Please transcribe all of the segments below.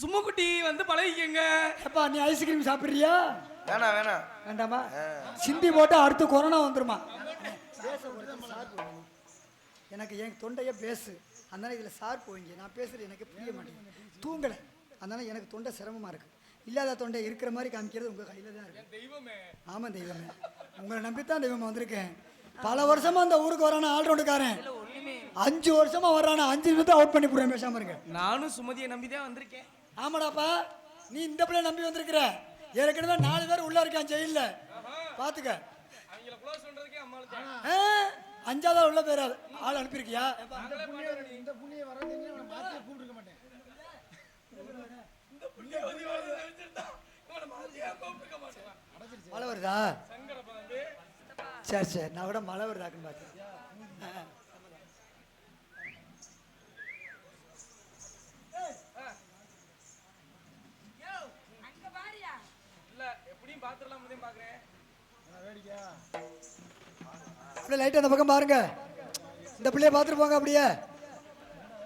சும்முக்குட்டி வந்து பழகிக்கங்க. எப்பா நீ ஐஸ்கிரீம் சாப்பிட்றியா? வேணாம் வேணாம். வேண்டாமா? சிந்தி போட்டா அடுத்து கொரோனா வந்துருமா? எனக்கு என் தொண்டையே பேசு. அதனால இதில் சார் போவீங்க. நான் பேசுறது எனக்கு புரிய மாட்டேங்குது. தூங்கலை. அதனால எனக்கு தொண்டை சிரமமா இருக்கு. இல்லாத தொண்டை இருக்கிற மாதிரி காமிக்கிறது உங்க கையில தான் இருக்கு. தெய்வமே. ஆமா தெய்வமே. உங்களை நம்பித்தான் தெய்வமா வந்திருக்கேன். பல வருஷமா அந்த ஊருக்கு வரான ஆல்ரவுண்டுக்காரன் அஞ்சு வருஷமா வர்றான அஞ்சு நிமிஷம் அவுட் பண்ணி போடுறேன் பேசாம இருங்க. நானும் சுமதியை நம்பி தான் வந்திருக்கேன். ஆமாடாப்பா நீ இந்த பிள்ளை நம்பி வந்திருக்கிற. ஏற்கனவே நாலு பேர் உள்ள இருக்கான் ஜெயில்ல. பாத்துக்க. அஞ்சாவது ஆள் உள்ள பேர் ஆள் அனுப்பியிருக்கியா? இந்த புண்ணிய வரதுன்னு அவனை மாற்றி கூப்பிட்டுருக்க மாட்டேன். மழை வருதா? சரி சரி நான் கூட மழை வருதாக்குன்னு பார்த்தேன் ஆ. இல்ல அப்படியே லைட் அந்த பக்கம் பாருங்க. இந்த பிள்ளைய பார்த்துட்டு போங்க அப்படியே.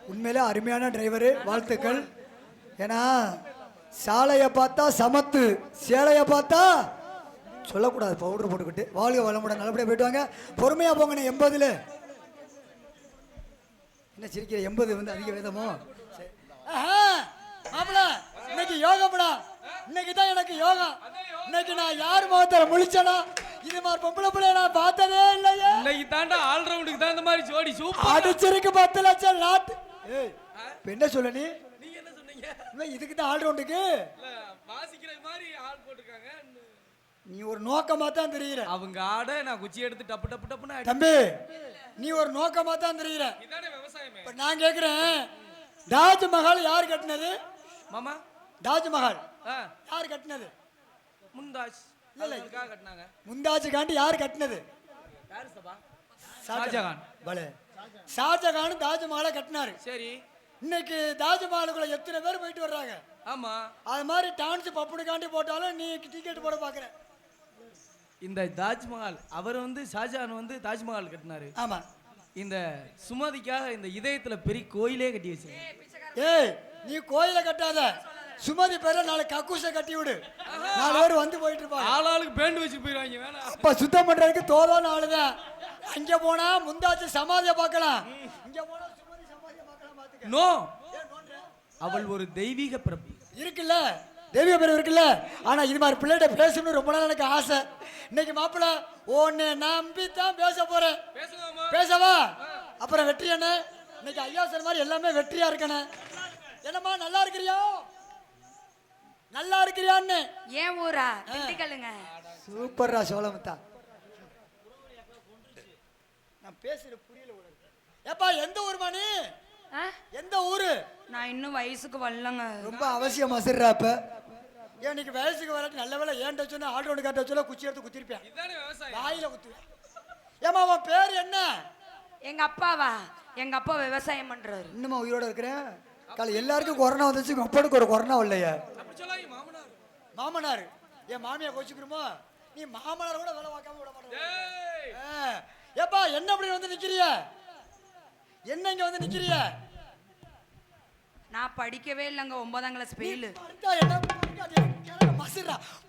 உண்மையிலே அருமையான டிரைவரு வாழ்த்துக்கள். ஏன்னா சாலையை பார்த்தா சமத்து சேலையை பார்த்தா சொல்லக்கூடாது பவுடர் போட்டுக்கிட்டு. வாழ்க வளமுடன் நல்லபடியாக போயிட்டு வாங்க. பொறுமையாக போங்கண்ணே எண்பதுல. என்ன சிரிக்கிற எண்பது வந்து அதிக வேதமோ? மாப்பிள இன்னைக்கு யோகம்டா இன்னைக்கு தான் எனக்கு யோகம் இன்னைக்கு நான் யார் முகத்துல முழிச்சனா இது மாதிரி பொம்பளை பிள்ளைய நான் பார்த்ததே இல்லையே. இன்னைக்கு தாண்டா ஆல் ரவுண்டுக்கு தான் இந்த மாதிரி ஜோடி சூப்பர் அடிச்சிருக்கு பத்து லட்சம் லாட் ஏய் என்ன சொல்ல நீ? நீங்க என்ன சொன்னீங்க? இதுக்கு தான் ஆல்ரவுண்டுக்கு இல்ல வாசிக்கிற மாதிரி ஆள் போட்டிருக்காங்க. நீ ஒரு நோக்கமா தான் தெரியுற. அவங்க ஆட நான் குச்சி எடுத்து டப்பு டப்பு டப்புன்னு தம்பி நீ ஒரு நோக்கமா தான் தெரியுற இப்ப நான் கேக்குறேன் தாஜ்மஹால் யார் கட்டினது? மாமா. தாஜ்மஹால் யார் கட்டினது? முந்தாஜ். இல்ல, இல்ல. கட்டினாங்க. முந்தாஜ் காண்டி யார் கட்டினது ஷாஜகான். பலே. ஷாஜகான் தாஜ்மஹாலை கட்டினாரு. சரி. இன்னைக்கு தாஜ்மஹாலுக்குள்ள எத்தனை பேர் போயிட்டு வர்றாங்க? ஆமா. அது மாதிரி டான்ஸ் பப்புனுக்காண்டி போட்டாலும் நீ டிக்கெட் போட பாக்குற. இந்த தாஜ்மஹால் அவர் வந்து ஷாஜகான் வந்து தாஜ்மஹால் கட்டினாரு. ஆமா. இந்த சுமதிக்காக இந்த இதயத்துல பெரிய கோயிலே கட்டி வச்சிருக்காங்க ஏய் நீ கோயில கட்டாத. சுமதி பேர நாளை கக்கூச கட்டி விடு. நாலு பேர் வந்து போயிட்டு இருப்பாங்க. ஆளாளுக்கு பேண்ட் வச்சு போயிடுவாங்க வேணாம். அப்ப சுத்தம் பண்றதுக்கு தோதான ஆளுதான். அங்க போனா முந்தாச்சு சமாதிய பார்க்கலாம். இங்க போனா சுமதி சமாதிய பார்க்கலாம் பாத்துக்க நோ. அவள் ஒரு தெய்வீக பிறப்பு இருக்குல்ல? தெய்வீக பேர் இருக்குல்ல? ஆனா இது மாதிரி பிள்ளைகிட்ட பேசணும்னு ரொம்ப நாள் எனக்கு ஆசை. இன்னைக்கு மாப்பிள்ள உன்னை நம்பி தான் பேச போறேன். பேசுங்கம்மா. பேசவா? அப்புறம் வெற்றி என்ன? இன்னைக்கு ஐயா சொன்ன மாதிரி எல்லாமே வெற்றியா இருக்கணும் என்னம்மா நல்லா இருக்கிறியா? நல்லா இருக்கிறியான்னு. ஏன் ஊரா? திண்டுக்கல்லுங்க சூப்பர்ரா சோழமுத்தா. நான் பேசுற புரியல உனக்கு. ஏப்பா எந்த ஊர்மா நீ? ஆ? எந்த ஊரு? நான் இன்னும் வயசுக்கு வரலங்க. ரொம்ப அவசியம் ஏன் இன்னைக்கு வயசுக்கு வராட்டி நல்ல வேலை ஏன்ட்ட வச்சோன்னா ஆல்ரவுண்டு காட்ட வச்சோன்னா குச்சி எடுத்து குத்திருப்பேன். வாயில குத்துவேன் ஏமா அவன் பேர் என்ன? எங்க அப்பாவா? எங்க அப்பா விவசாயம் பண்றாரு. இன்னுமா உயிரோட இருக்கிறேன் காலை எல்லாருக்கும் கொரோனா வந்துச்சு உங்க அப்பனுக்கு ஒரு கொரோனா இல்லையா அப்படி மாமனார். மாமனார். என் மாமியா கோச்சுக்கிறோமோ? நீ மாமனார் கூட வேலை பார்க்காம விட மாட்டேன் ஏய் ஏப்பா என்ன இப்படி வந்து நிக்கிறிய? என்ன இங்க வந்து நிக்கிறிய? நான் படிக்கவே இல்லைங்க ஒன்பதாம் கிளாஸ் ஃபெயிலு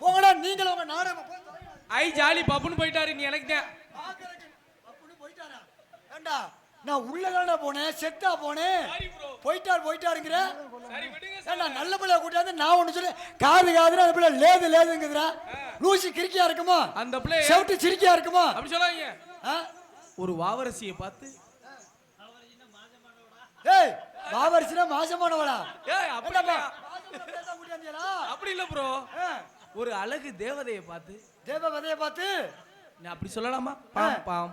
போங்கடா நீங்களும் உங்க தொலைங்க. ஐ ஜாலி பப்புன்னு போயிட்டாரு நீ எனக்கு தான். போயிட்டாரா? ஏண்டா நான் உள்ளதானே போனேன் செத்தா போனேன். போயிட்டார் போயிட்டாருங்கிற? ஏண்டா நல்ல பிள்ளைய கூட்டாந்து நான் ஒண்ணு சொல்லி. காது காதுன்னு அந்த பிள்ளை லேது லேதுங்குதுடா. லூசி கிறுக்கியா இருக்குமோ? அந்த பிள்ளை செவிட்டு சிரிக்கியா இருக்குமோ? அப்படி சொல்லாங்க? ஒரு வாவரசியை பார்த்து. ஏய் பாவரிசினா மாசமானவளா? ஏய் அப்படி அப்படி இல்ல ப்ரோ. ஒரு அழகு தேவதையை பார்த்து தேவ விதைய பார்த்து? நீ அப்படி சொல்லலாமா? பாம் பாம்.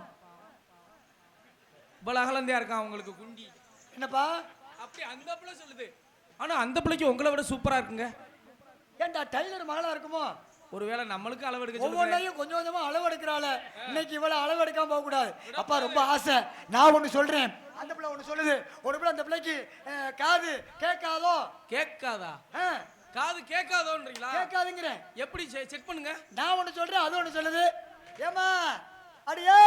இவ்வளவு அகலந்தையா இருக்கான் உங்களுக்கு குண்டி. என்னப்பா? அப்படி அந்த பிள்ளை சொல்லுது. ஆனா அந்த பிள்ளைக்கு உங்களை விட சூப்பரா இருக்குங்க. ஏன்டா டைலர் மகளா இருக்குமோ? ஒருவேளை நம்மளுக்கு அளவெடுக்க சொல்லுங்க ஒவ்வொன்றையும் கொஞ்சம் கொஞ்சமா அளவு எடுக்கிறாள். இன்னைக்கு இவ்வளவு அளவு எடுக்காம போக கூடாது அப்பா ரொம்ப ஆசை. நான் ஒண்ணு சொல்றேன். அந்த பிள்ளை ஒண்ணு சொல்லுது ஒரு பிள்ளை அந்த பிள்ளைக்கு காது கேட்காதோ கேட்காதா காது கேட்காதோன்றீங்களா கேட்காதுங்கிறேன் எப்படி செக் பண்ணுங்க நான் ஒண்ணு சொல்றேன் அது ஒண்ணு சொல்லுது ஏமா அடியே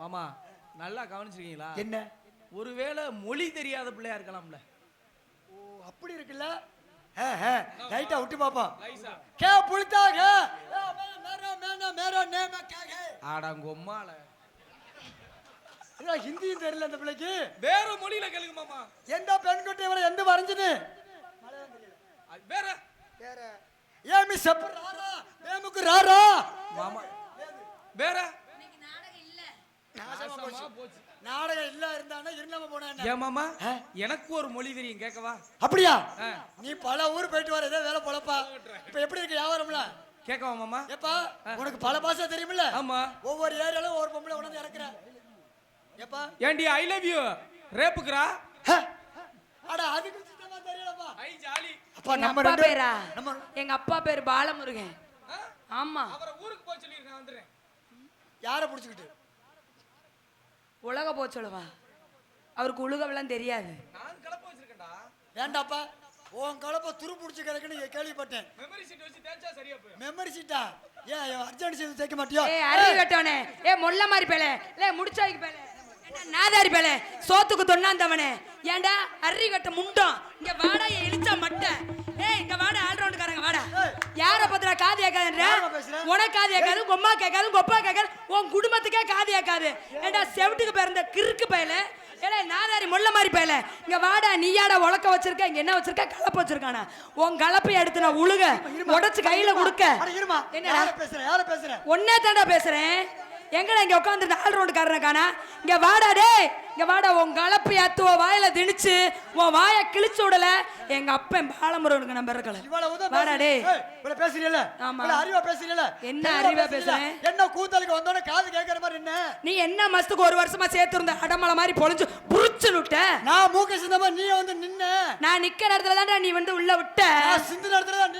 மாமா நல்லா கவனிச்சிருக்கீங்களா என்ன ஒருவேளை மொழி தெரியாத பிள்ளையா இருக்கலாம்ல ஓ அப்படி இருக்குல்ல லைட்டா விட்டு பாப்போம் கே புளித்தாக மேரா மேரா நேம கேக ஆடாங்கொம்மால இல்ல ஹிந்தியும் தெரியல அந்த பிள்ளைக்கு. வேற மொழியில கேளுங்க மாமா. எந்த பெண் குட்டி இவரை எந்த வரைஞ்சது? வேற. வேற. ஏமி செப்பு ராரா? மேமுக்கு ராரா? மாமா. வேற. நாடகம் இல்ல. இருந்தானே இருந்தாம போனா என்ன? ஏன் மாமா? எனக்கு ஒரு மொழி தெரியும் கேட்கவா? அப்படியா. நீ பல ஊர் போயிட்டு வர ஏதோ வேலை பொழப்பா. இப்ப எப்படி இருக்கு வியாபாரம்ல? கேட்கவா மாமா? ஏப்பா உனக்கு பல பாஷை தெரியுமில்ல? ஆமா. ஒவ்வொரு ஏரியாலும் ஒவ்வொரு பொம்பளை உணர்ந்து இறக்குற. ஏப்பா? ஏண்டி ஐ லவ் யூ ரேப்புக்குறா. அட அதுக்கு சுத்தமா தெரியலப்பா. ஐ ஜாலி. அப்பா எங்க நம்ம அப்பா ரெண்டு பேரா? நம்ம எங்க அப்பா பேர் பாலமுருகன். ஆமா. அவரை ஊருக்கு போய் சொல்லிருக்கேன் வந்துடுறேன். யாரை புடிச்சுக்கிட்டு? உலக போச்சொலவா அவருக்கு உலகவெல்லாம் தெரியாது. நான் கலப்ப வச்சிருக்கேன்டா. வேண்டாப்பா உன் கலப்ப துரு புடிச்சு கிடக்குன்னு கேள்விப்பட்டேன். மெமரி சீட் வச்சு தேய்ச்சா சரியா போயிடும். மெமரி சீட்டா ஏன் அர்ஜென்ட் சீட் சேர்க்க மாட்டியோ? ஏய் அறிவு கட்டவனே. ஏ மொல்ல மாதிரி பேலே லே முடிச்சாய்க்கு பேலே நாதாரி பேலே? சோத்துக்கு தொண்ணாந்தவனே. ஏண்டா அறி கட்ட முண்டம்? இங்க வாடா இழிச்சா மட்டை. ஏய் இங்க வாடா ஆல்ரவுண்டுக்காரங்க வாடா. யார பத்திரா காது கேட்காதுன்ற? உனக்கு காது கேட்காது உங்க அம்மா கேட்காது உங்க அப்பா கேட்காது உன் குடும்பத்துக்கே காது கேட்காது. ஏண்டா செவிட்டுக்கு பிறந்த கிறுக்கு பயல ஏடா நாதாரி மொல்ல மாதிரி பயல இங்க வாடா நீயாடா உலக்க வச்சிருக்க இங்க என்ன வச்சிருக்க? கலப்பு வச்சிருக்கானா? உன் கலப்பை எடுத்து நான் உழுக உடைச்சு கையில கொடுக்க. அட இருமா என்னடா? யார பேசுற யார பேசுற? ஒன்னே தாண்டா பேசுறேன். எங்கடா இங்க உட்காந்து நாலு ரவுண்டு காரனை காணா? இங்க வாடா டேய். இங்க வாடா உன் கலப்பு ஏத்து உன் வாயில திணிச்சு உன் வாயை கிழிச்சு விடல. எங்க அப்பன் பாலமுருகனுக்கு நம்பர் இருக்கல. வாடா டேய். இவ்வளவு பேசுறீல ஆமா. அறிவா பேசுறீல என்ன அறிவா? பேசுறேன்? என்ன கூத்தலுக்கு வந்தோட காது கேட்கற மாதிரி என்ன? நீ என்ன மஸ்துக்கு ஒரு வருஷமா சேர்த்து இருந்த அடமலை மாதிரி பொழிஞ்சு புரிச்சு விட்ட நான் மூக்க சிந்தமா நீ வந்து நின்ன. நான் நிக்கிற இடத்துல தான்டா நீ வந்து உள்ள விட்ட. சிந்து இடத்துல தான்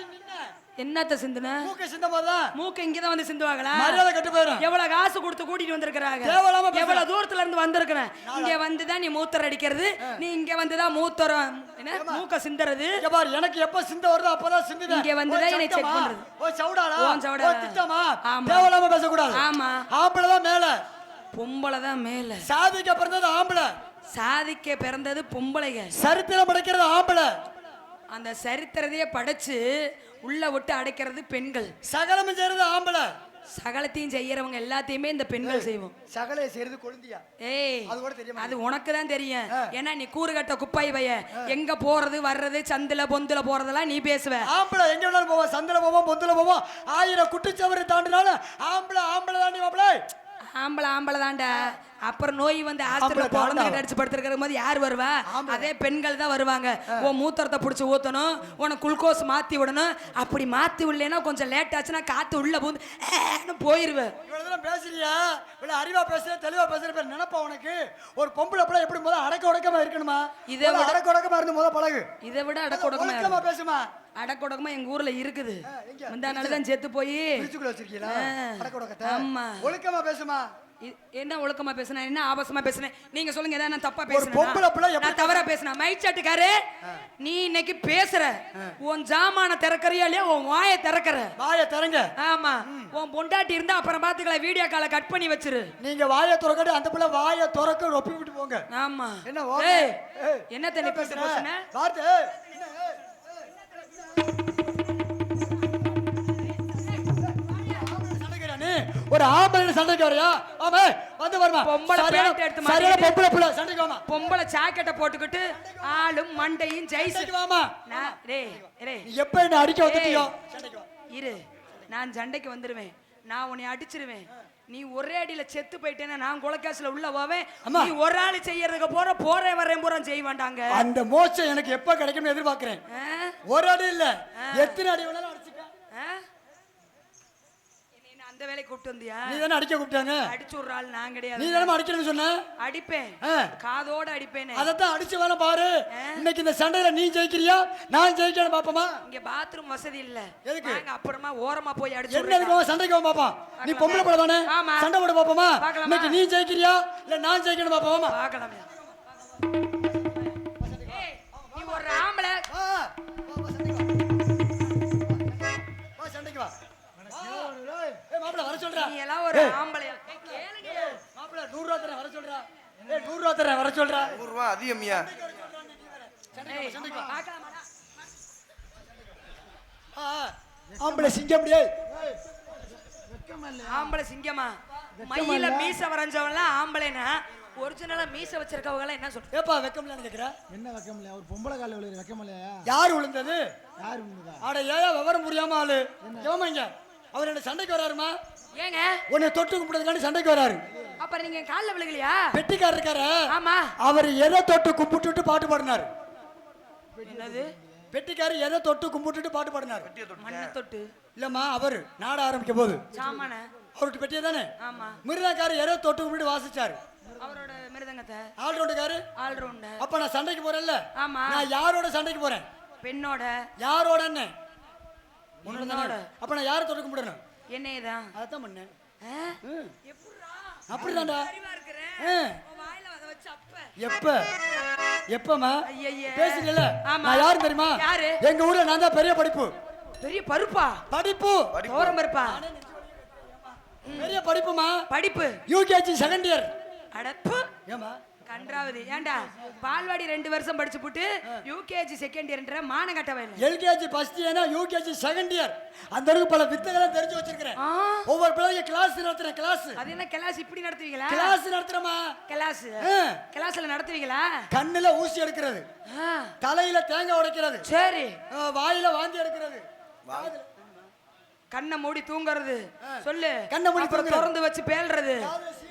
என்னத்த சிந்துன? மூக்க சிந்தமா தான் மூக்கு இங்கதான் வந்து சிந்துவாங்களா? மரியாதை கட்டு போயிடும் எவ்வளவு காசு கொடுத்து கூட்டிட்டு பேசுற. எவ்வளவு தூரத்துல இருந்து வந்திருக்கிறேன் இங்க வந்துதான் நீ மூத்தர் அடிக்கிறது. நீ இங்க வந்துதான் மூத்தரம் என்ன? மூக்க சிந்துறது. இங்க பாரு எனக்கு எப்ப சிந்த வருதோ அப்பதான் சிந்துதேன் இங்க வந்துதான் என்னை சத்தமா? பண்றது. ஓ சவுடாடா. ஓ, சவுடாடா. ஓ திட்டமா. தேவையில்லாம பேசக்கூடாது. ஆமா. ஆம்பளை தான் மேல. பொம்பளை தான் மேல. சாதிக்க பிறந்தது ஆம்பளை. சாதிக்க பிறந்தது பொம்பளைங்க சரித்திரம் படைக்கிறது ஆம்பளை. அந்த சரித்திரத்தையே படைச்சு உள்ள விட்டு அடைக்கிறது பெண்கள். சகலமும் செய்யறது ஆம்பளை. சகலத்தையும் செய்யறவங்க எல்லாத்தையுமே இந்த பெண்கள் செய்வோம். சகலையை செய்யறது கொழுந்தியா? ஏய் அது கூட தெரியுமா? அது உனக்கு தான் தெரியும். ஏன்னா நீ கூறு கட்ட குப்பாய் பைய எங்க போறது வர்றது சந்துல பொந்துல போறதெல்லாம் நீ பேசுவ. ஆம்பளை எங்க வேணாலும் போவோம் சந்தில போவோம் பொந்துல போவோம் ஆயிரம் குட்டிச்சவரை தாண்டினாலும் ஆம்பளை ஆம்பளை தாண்டி மாப்பிளை. ஆம்பளை ஆம்பளை தான்டா அப்புறம் நோய் வந்து ஹாஸ்பிட்டல் தாண்டா. அடிச்சு படுத்திருக்கிற போது யார் வருவா? அதே பெண்கள் தான் வருவாங்க. உன் மூத்திரத்தை பிடிச்சி ஊத்தணும் உனக்கு குளுக்கோஸ் மாத்தி விடணும். அப்படி மாத்தி விடலைன்னா கொஞ்சம் லேட் ஆச்சுன்னா காத்து உள்ள போந்து தூரம் பேசுறியா? இவ்வளவு அறிவா பேசுற தெளிவா பேசுற பேர் நினைப்பா உனக்கு? ஒரு பொம்பளை பிள்ளை எப்படி முதல்ல அடக்க உடக்கமா இருக்கணுமா? இதை விட- அடக்க உடக்கமா இருந்து முதல்ல பழகு. இதை விட ஒழுக்கமா இருக்கும். பேசுமா? அடக்கொடக்கமா எங்க ஊர்ல இருக்குது? முந்தா நாள் தான் செத்து போய். அடக்க ஆமா. ஒழுக்கமா பேசுமா? என்ன ஒழுக்கமா பேசுனேன் என்ன ஆபாசமா பேசுனேன் நீங்க சொல்லுங்க ஏதாவது நான் தப்பா எப்படி நான் தவறா பேசுனேன் மைச்சாட்டுக்காரு நீ இன்னைக்கு பேசுற. உன் ஜாமான திறக்கறியா இல்லையா? உன் வாயை திறக்கற. வாயை திறங்க. ஆமா. உன் பொண்டாட்டி இருந்தா அப்புறம் பாத்துக்கலாம் வீடியோ காலை கட் பண்ணி வச்சிரு. நீங்க வாயை திறக்கட்டு அந்த பிள்ளை வாயை திறக்க ரொப்பி விட்டு போங்க. ஆமா. என்ன என்ன தண்ணி பேச பேசுற? பேசுன? வார்த்தை ஒரு ஆம்பளை சண்டைக்கு வரையா? ஆமா வந்து வருமா பொம்பளை பேண்ட் எடுத்து மாட்டிக்கிட்டு. பொம்பளை பிள்ளை. சண்டைக்கு வாமா. பொம்பளை ஜாக்கெட்டை போட்டுக்கிட்டு ஆளும் மண்டையும் சண்டைக்கு வாமா. நான் டேய் டேய் நீ எப்ப என்ன அடிக்க வந்துட்டியோ? இரு. நான் சண்டைக்கு வந்துருவேன். நான் உன்னை அடிச்சிருவேன். நீ ஒரே அடியில செத்து போயிட்டேன்னா நான் குலக்காசுல உள்ள போவேன். நீ ஒரு ஆள் செய்யறதுக்கு போற போறேன் வரேன் பூரா செய்ய மாட்டாங்க அந்த மோட்சம் எனக்கு எப்ப கிடைக்கும்னு எதிர்பார்க்கிறேன். ஒரு அடி இல்ல. எத்தனை அடி வேணாலும் அடிச்சுக்க ஆ? என்னை நான் அந்த இந்த வேலைக்கு கூப்பிட்டு வந்தியா? நீ தானே அடிக்க கூப்பிட்டாங்க. அடிச்சு விடுற ஆள் நான் நீ கிடையாது தானே அடிக்கணும்னு சொன்ன? அடிப்பேன். காதோட அடிப்பேனே. அதைத்தான் அடிச்சு வேலை பாரு. இன்னைக்கு இந்த சண்டையில நீ ஜெயிக்கிறியா? நான் ஜெயிக்கணும் பாப்போமா? இங்க பாத்ரூம் வசதி இல்ல. எதுக்கு? வாங்க அப்புறமா ஓரமா போய் அடிச்சு என்ன இருக்கு சண்டைக்கு வா பாப்பா. நீ பொம்பளை படம் தானே. சண்டை போட பாப்போமா? இன்னைக்கு நீ ஜெயிக்கிறியா? இல்ல நான் ஜெயிக்கணும் பாப்போமா பார்க்கலாமே. அதிகம்யா. ஆம்பளை சிங்கம் ஆம்பளை சிங்கமா மயில மீச வரைஞ்சவன்லாம் ஆம்பளைனா ஒரிஜினலா மீச வச்சிருக்கவங்க எல்லாம் என்ன சொல்ற? ஏப்பா வெக்கம்லான்னு கேக்குற? என்ன வைக்க முடியல ஒரு பொம்பளை காலில் விழுது வைக்க முடியலையா யார் விழுந்தது? யார் விழுந்ததா? ஆட ஏயா விவரம் புரியாம ஆளு. ஏமாங்க அவர் என்ன சண்டைக்கு வராருமா? ஏங்க? உன்னை தொட்டு கும்பிடுறதுக்காண்டி சண்டைக்கு வராரு. அப்புறம் நீங்க கால்ல விழுகலையா? பெட்டிக்காரர் இருக்காரு. ஆமா. அவர் எதை தொட்டு கும்பிட்டுட்டு பாட்டு பாடினாரு. என்னது? பெட்டிக்காரர் எதை தொட்டு கும்பிட்டுட்டு பாட்டு பாடினாரு. மண்ணை தொட்டு. இல்லம்மா அவர் நாட ஆரம்பிக்க போது. சாமான. அவருக்கு பெட்டியே தானே? ஆமா. மிருதாக்காரர் எதை தொட்டு கும்பிட்டு வாசிச்சாரு? அவரோட மிருதங்கத்தை. ஆல்ரவுண்டுக்காரு? ஆல்ரவுண்டர். அப்ப நான் சண்டைக்கு போறேன்ல. ஆமா. நான் யாரோட சண்டைக்கு போறேன்? பெண்ணோட. யாரோட என்ன உன்னோட? அப்ப நான் யாரை தொட்டு கும்பிடணும்? என்னையதான். அதான் பண்ணேன் ஆ? அப்படிதான்டா. எப்ப? எப்பமா. பேசுறீங்கல்ல ஆமா. நான் யாரு தெரியுமா? யாரு? எங்க ஊர்ல நான் தான் பெரிய படிப்பு. பெரிய பருப்பா? படிப்பு. தோரம் பருப்பா? பெரிய படிப்புமா? படிப்பு. யூகேஜி செகண்ட் இயர் அடப்பு. ஏமா கன்றாவது. ஏன்டா பால்வாடி ரெண்டு வருஷம் படிச்சு போட்டு யூகேஜி செகண்ட் இயர்ன்ற மானம் கட்டவே இல்லை. எல்கேஜி ஃபர்ஸ்ட் இயர்னா யூகேஜி செகண்ட் இயர் அந்த அளவுக்கு பல வித்தைகளை தெரிஞ்சு வச்சிருக்கிறேன். ஒவ்வொரு பிள்ளைங்க கிளாஸ் நடத்துறேன் கிளாஸ் அது என்ன கிளாஸ் இப்படி நடத்துவீங்களா? கிளாஸ் நடத்துறமா? கிளாஸ். கிளாஸ்ல நடத்துவீங்களா? கண்ணுல ஊசி எடுக்கிறது. தலையில தேங்காய் உடைக்கிறது. சரி. வாயில வாந்தி எடுக்கிறது. கண்ணை மூடி தூங்குறது. சொல்லு. கண்ணை மூடி. திறந்து வச்சு பேல்றது.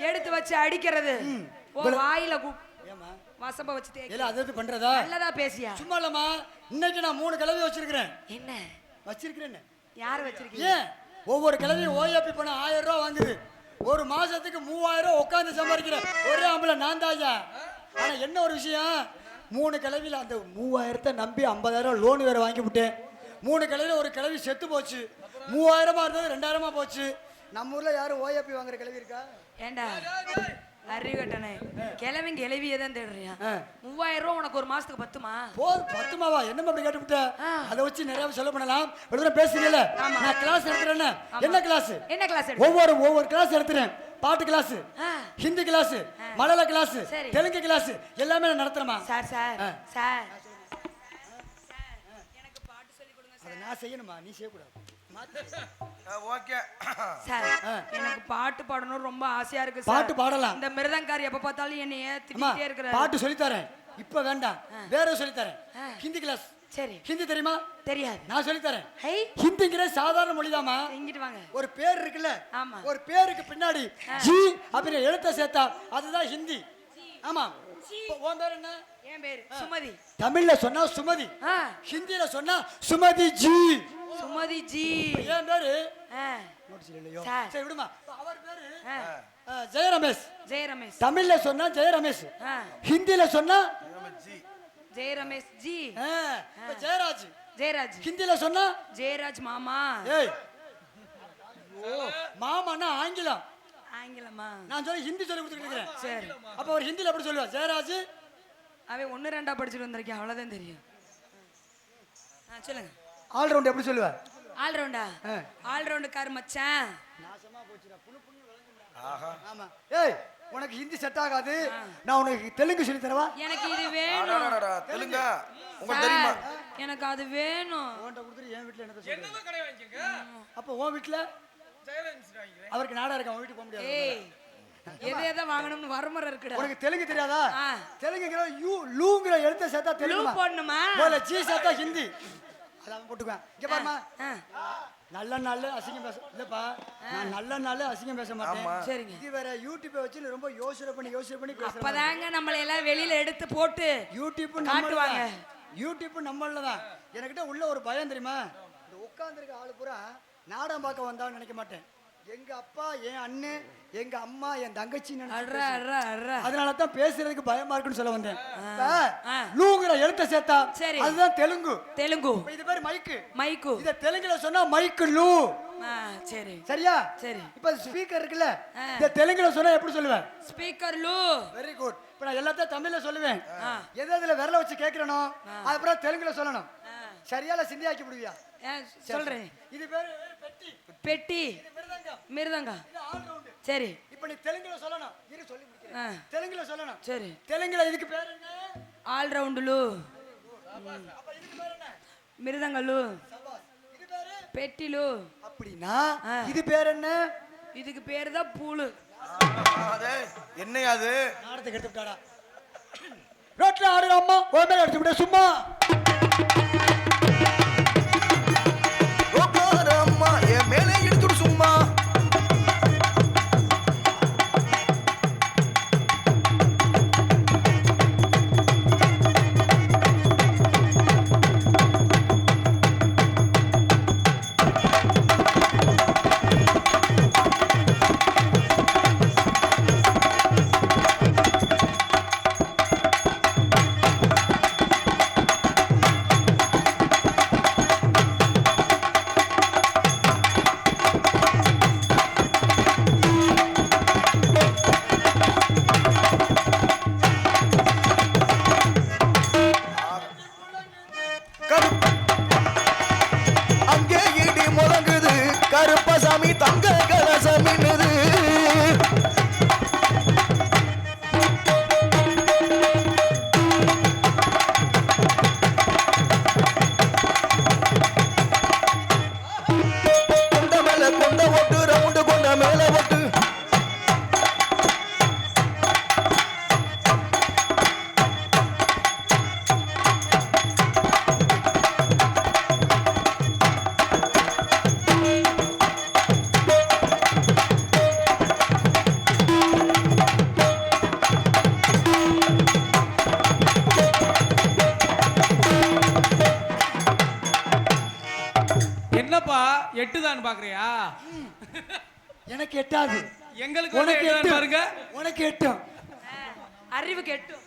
எடுத்து வச்சு அடிக்கிறது. வாயில கு- ஏமா வசம்ப வச்சு இல்ல அது இது பண்றதா? நல்லதா பேசியா சும்மா இல்லம்மா இன்னைக்கு நான் மூணு கிளவி வச்சிருக்கிறேன். என்ன? வச்சிருக்கிறேன் யார் வச்சிருக்கீங்க? ஒவ்வொரு கிழமையும் ஓஏபி பணம் ஆயிரம் ரூபா வாங்குது. ஒரு மாசத்துக்கு மூவாயிரம் ரூபா உட்காந்து சம்பாதிக்கிறேன். ஒரே ஆம்பளை நான் தாயா ஆனா என்ன ஒரு விஷயம்? மூணு கிழவியில் அந்த மூவாயிரத்தை நம்பி ஐம்பதாயிரம் லோன் வேற வாங்கி விட்டேன். மூணு கிழவியில் ஒரு கிழவி செத்து போச்சு. மூவாயிரமா இருந்தது ரெண்டாயிரமா போச்சு. நம்ம ஊர்ல யாரும் ஓஏபி வாங்குற கிழவி இருக்கா? ஏண்டா? அறிவட்டனே கிழவன் கிளவியே தான் தேடுறியா. மூவாயிரம் ரூபா உனக்கு ஒரு மாசத்துக்கு பத்துமா? போதும் பத்துமாவா? என்னம்மா அப்படி கேட்டுவிட்ட. அதை வச்சு நிறைய சொல்ல பண்ணலாம். தூரம் பேசுறீங்கல்ல? ஆமா. நான் கிளாஸ் எடுத்துறேன் என்ன கிளாஸ் என்ன கிளாஸ் ஒவ்வொரு ஒவ்வொரு கிளாஸ் எடுத்துறேன். பாட்டு கிளாஸ். ஹிந்தி கிளாஸ் மலையாள கிளாஸ். தெலுங்கு கிளாஸ் எல்லாமே நான் நடத்துறேமா சார் சார். சார். அதை நான் செய்யணுமா? நீ செய்யக்கூடாது. ஓகே சார் ஆ. எனக்கு பாட்டு பாடணும் ரொம்ப ஆசையா இருக்கு பாட்டு சார் பாடலாம். இந்த மிருதங்காரி எப்ப பார்த்தாலும் என்னைய அம்மா திட்டிகிட்டே இருக்கிறாரு. பாட்டு சொல்லித்தரேன். இப்ப வேண்டாம். வேற சொல்லித்தரேன். ஆ. ஹிந்தி கிளாஸ் சரி. ஹிந்தி தெரியுமா? தெரியாது. நான் சொல்லித்தரேன். ஹை. ஹிந்திங்கிற சாதாரண மொழிதாம்மா. இங்கிட்டு வாங்க. ஒரு பேர் இருக்குல்ல? ஆமா. ஒரு பேருக்கு பின்னாடி ஜி அப்படின்னு எழுத்த சேர்த்தா அதுதான் ஹிந்தி. ஆமா. இப்போ உன் பேர் என்ன? என் பேரு சுமதி. தமிழ்ல சொன்னா சுமதி. ஆ ஹிந்தில சொன்னா சுமதி ஜி சுமதி ஜி. என் பேரு? இல்லையோ? சார். விடுமா. அவர் பேரு ஜெய ரமேஷ் ஜெய ரமேஷ் தமிழ்ல சொன்னா ஜெய ரமேஷ் ஹிந்தில சொன்னா ஜி. ஜெய ரமேஷ் ஜி ஜெயராஜ். ஜெயராஜ். ஹிந்தில சொன்னா ஜெயராஜ் மாமா. ஏய். ஓ மாமான்னா ஆங்கிலம். ஆங்கிலமா? நான் சொல்லி ஹிந்தி சொல்லி கொடுத்துட்டு இருக்கிறேன். சரி. அப்ப அவர் ஹிந்தில எப்படி சொல்லுவா? ஜெயராஜ். அவன் ஒன்று ரெண்டா படிச்சுட்டு வந்திருக்கேன். அவ்வளோதான் தெரியும். ஆ சொல்லுங்க ஆல்ரவுண்ட் எப்படி சொல்லுவா? ஆல்ரவுண்டா? ஆ. ஆல்ரவுண்டுக்காரு மச்சான். ஆஹா. ஆமா. ஏய் உனக்கு ஹிந்தி செட் ஆகாது. நான் உனக்கு தெலுங்கு சொல்லி தரவா? எனக்கு இது வேணும். தெலுங்கா. உங்களுக்கு தெரியுமா? எனக்கு அது வேணும். உன்கிட்ட கொடுத்துட்டு என் வீட்டுல என்ன சொல்றேன் அப்ப உன் வீட்டுல அவருக்கு நாடா இருக்க? உன் வீட்டுக்கு போக முடியாது. எதை எதை வாங்கணும்னு வரமுறை இருக்குடா. உனக்கு தெலுங்கு தெரியாதா. தெலுங்குங்கிற யூ லூங்கிற எழுத்த சேர்த்தா தெலுங்கு போடணுமா? முதல்ல ஜி சேர்த்தா ஹிந்தி. அதான் போட்டுக்குவேன். இங்க பாருமா நல்ல நாள் அசிங்கம் பேச இல்லப்பா நான் நல்ல நாள் அசிங்கம் பேச மாட்டேன். சரிங்க. இது வேற யூடியூப்பை வச்சு நீ ரொம்ப யோசனை பண்ணி யோசனை பண்ணி பேசுறேன் அப்பதாங்க நம்மளை எல்லாம் வெளியில எடுத்து போட்டு யூடியூப் காட்டுவாங்க. நம்மளதான் யூடியூப் நம்மள தான். எனக்கிட்ட உள்ள ஒரு பயம் தெரியுமா? இந்த உட்கார்ந்துருக்க ஆளு பூரா நாடகம் பார்க்க வந்தான்னு நினைக்க மாட்டேன். எங்க அப்பா என் அண்ணன் எங்க அம்மா என் தங்கச்சி அதனால தான் பேசுறதுக்கு பயமா இருக்குன்னு சொல்ல வந்தேன். லூங்கிற எழுத்த சேர்த்தா சரி. அதுதான் தெலுங்கு. தெலுங்கு. இது பேர் மைக்கு. மைக்கு. இத தெலுங்குல சொன்னா மைக்கு லூ. சரி. சரியா? சரி. இப்ப ஸ்பீக்கர் இருக்குல்ல. இத தெலுங்குல சொன்னா எப்படி சொல்லுவேன்? ஸ்பீக்கர் லூ. வெரி குட் இப்ப நான் எல்லாத்தையும் தமிழ்ல சொல்லுவேன். எது எதுல விரல வச்சு கேட்கறனோ அதுக்கப்புறம் தெலுங்குல சொல்லணும். சரியால சிந்தியாக்கி விடுவியா? சொல்றேன். இது பேரு பெட்டி. பெட்டி. இது மிருதங்கம். மிருதங்கா இது ஆல் ரவுண்டு சரி. இப்ப நீ தெலுங்குல சொல்லணும். இரு சொல்லி முடிக்கிறேன். தெலுங்குல சொல்லணும். சரி. தெலுங்குல இதுக்கு பேர் என்ன? ஆல் ரவுண்டு லூ அப்ப இதுக்கு பேர் என்ன? மிருதங்க லூ சபாஸ் இது பேரு. இது என்ன? இதுக்கு பேரு தான் அது என்னையா அது? நாடத்துக்கு எடுத்துட்டாடா ரோட்ல ஆடுற அம்மா உன் மேல அடிச்சு விட சும்மா. என்னப்பா எட்டுதான் பாக்குறியா எனக்கு எட்டாது. எங்களுக்கு உனக்கு எட்டும் பாருங்க. உனக்கு எட்டும் அறிவு கெட்டும்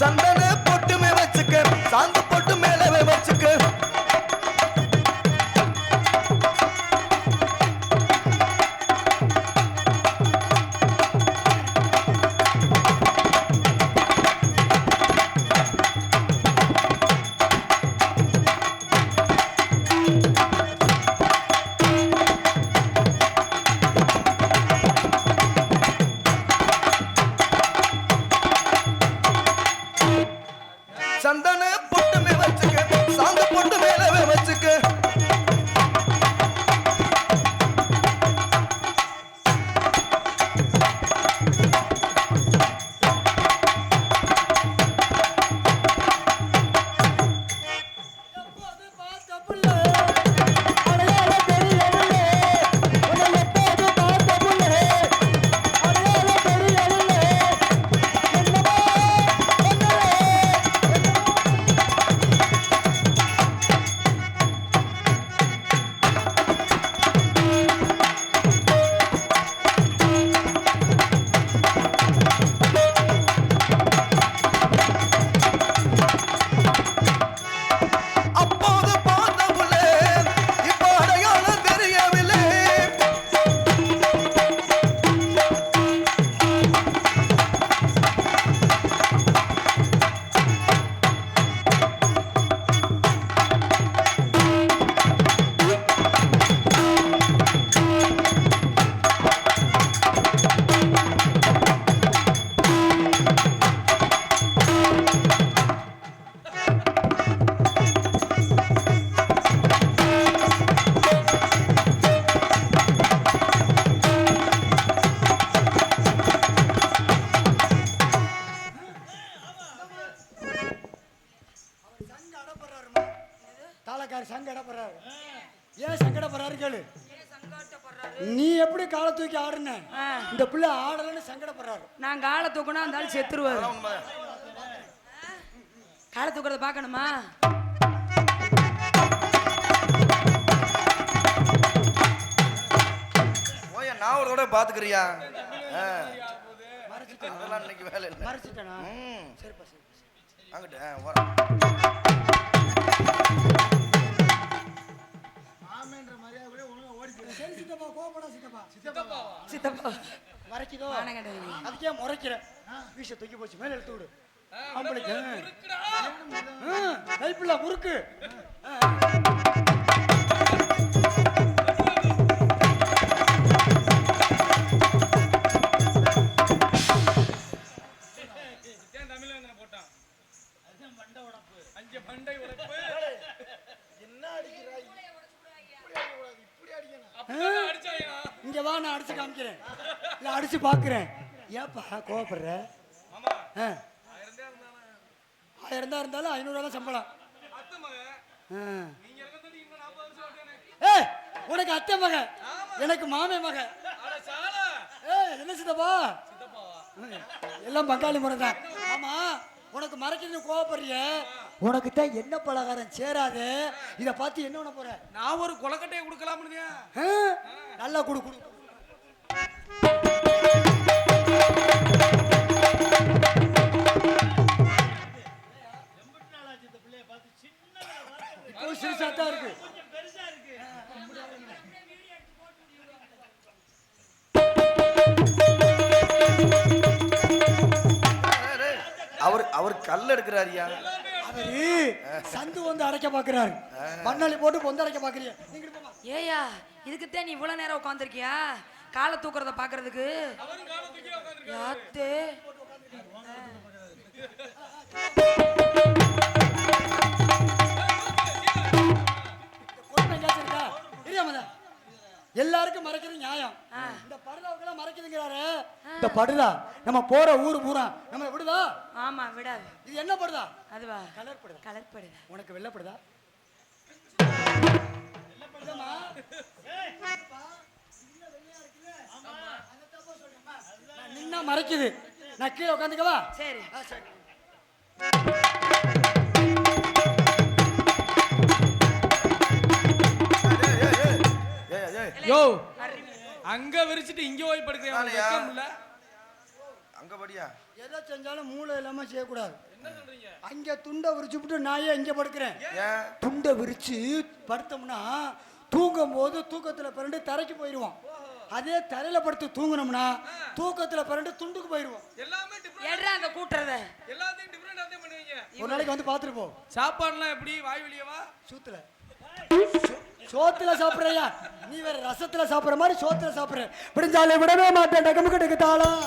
சந்தன பொட்டுமே வச்சுக்க சாந்து பொட்டு மேலவே வச்சுக்க. காலம் செத்துருவாரு காலை தூக்குறத பார்க்கணுமா? ஓயா நான் ஒரு தடவை பார்த்துக்கிறியா? அதெல்லாம் இன்னைக்கு வேலை இல்லை. மறைச்சிட்டேனா? சரிப்பா சரி அங்கிட்ட ஓரம் மாமன்ற மரியாதை கூட ஒழுங்கா ஓடி போயிரு. சரி சித்தப்பா கோவப்படா சித்தப்பா. சித்தப்பா. மறைக்குதோ வானம் கண்டவங்க. அதுக்கே முறைக்கிற வீச தூக்கி போச்சு மேல எடுத்து விடு. ஆம்பளைக்கு. கைப்புள்ள முறுக்கு. ஏப்பா கோவப்படுற? ஆ. ஆயிரம் தான் இருந்தாலும் ஐநூறு தான் சம்பளம். ஏய் உனக்கு அத்தை மக. எனக்கு மாமே மக. ஏய் என்ன சித்தப்பா? எல்லாம் பங்காளி முறை தான். ஆமா உனக்கு மறைக்கிறது கோவப்படுறிய? உனக்கு தான் என்ன பலகாரம் சேராது? இத பார்த்து என்ன பண்ண போற? நான் ஒரு கொலக்கட்டையை கொடுக்கலாம்னு? நல்லா குடு குடு. சிறுசா தான் இருக்கு. அவர் அவர் கல் எடுக்கிறாரியா அவரு சந்து வந்து அடைக்க பாக்குறாரு. மண்ணாளி போட்டு பொந்து நீங்க போமா ஏயா இதுக்குத்தான் நீ இவ்வளவு நேரம் உட்காந்துருக்கியா காலை தூக்குறத பாக்குறதுக்கு? யாத்து? இந்த படுதா நம்ம போற ஊரு பூரா நம்ம விடுதா? ஆமா விடாது. இது என்ன படுதா? அதுவா? கலர் படுதா? கலர் படுதா? உனக்கு வெள்ளப்படுதா நின்னா மறைக்குது. நான் கீழே உட்காந்துக்கவா சரி. ஆ, சரி. ஏய் ஏய் யோ அங்க விரிச்சிட்டு இங்க போய் படுக்கிறேன் நாளையா? வெக்கம் இல்ல அங்க படியா எதை செஞ்சாலும் மூளை இல்லாம செய்யக்கூடாது. அங்க துண்டை விரிச்சு விட்டு நான் ஏன் இங்க படுக்கிறேன். ஏன்? துண்டை விரிச்சு படுத்தோம்னா தூங்கும் போது தூக்கத்துல பிறண்டு தரைக்கு போயிடுவோம் அதே தரையில படுத்து தூங்குனோம்னா தூக்கத்துல பிறண்டு துண்டுக்கு போயிடுவோம் எல்லாமே அந்த கூட்டுறத? எல்லாத்தையும் டிஃபரெண்டா தான் பண்ணுவீங்க. ஒரு நாளைக்கு வந்து பார்த்துட்டு போ. சாப்பாடுலாம் எப்படி? வாய் வெளியவா சூத்துல. சோத்துல சாப்பிடுறியா? நீ வேற ரசத்துல சாப்பிடுற மாதிரி சோத்துல சாப்பிடுற. விடுஞ்சாலே விடவே மாட்டேன் டகமுக்கு டக்கு தாளம்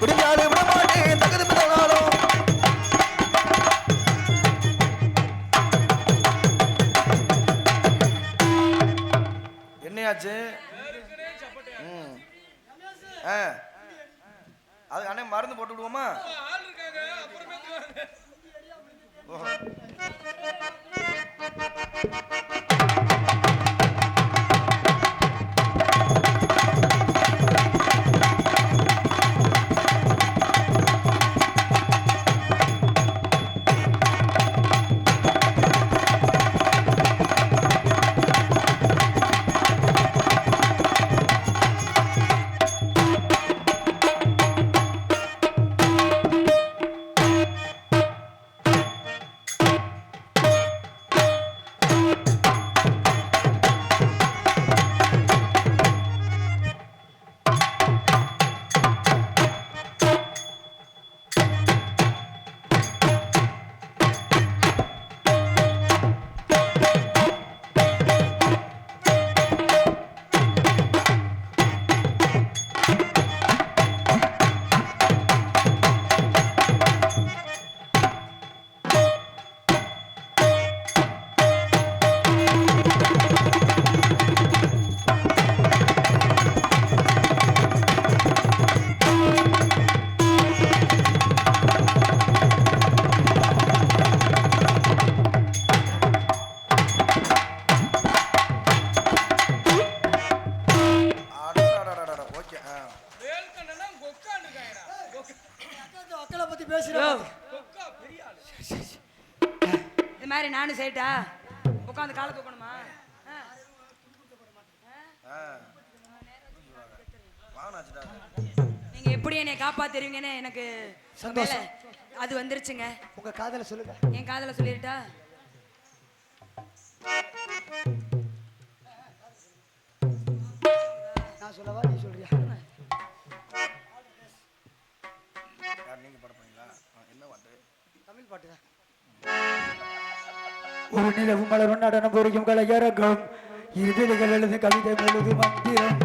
விடுஞ்சாலே விட மாட்டேன் தகுதி பிறந்தாலும் என்னையாச்சு? ம். ஆ. அதுக்கு அண்ணே மருந்து போட்டு விடுவோமா? ஆள் என்னை காப்பாத்துறீங்கன்னு எனக்கு சந்தோஷம். அது வந்துருச்சுங்க. உங்க காதல சொல்லுங்க. என் காதல சொல்லிட்டா நான் சொல்லவா நீ சொல்றியா? யார் நீங்க பாட போறீங்களா? ஆ, என்ன பாட்டு? தமிழ் பாட்டு தான். ஒரு நிலவு மலரும் நடனம் பொறிக்கும் கலையரங்கம். இருவிழிகள் எழுது கவிதை எழுது மந்திரம்.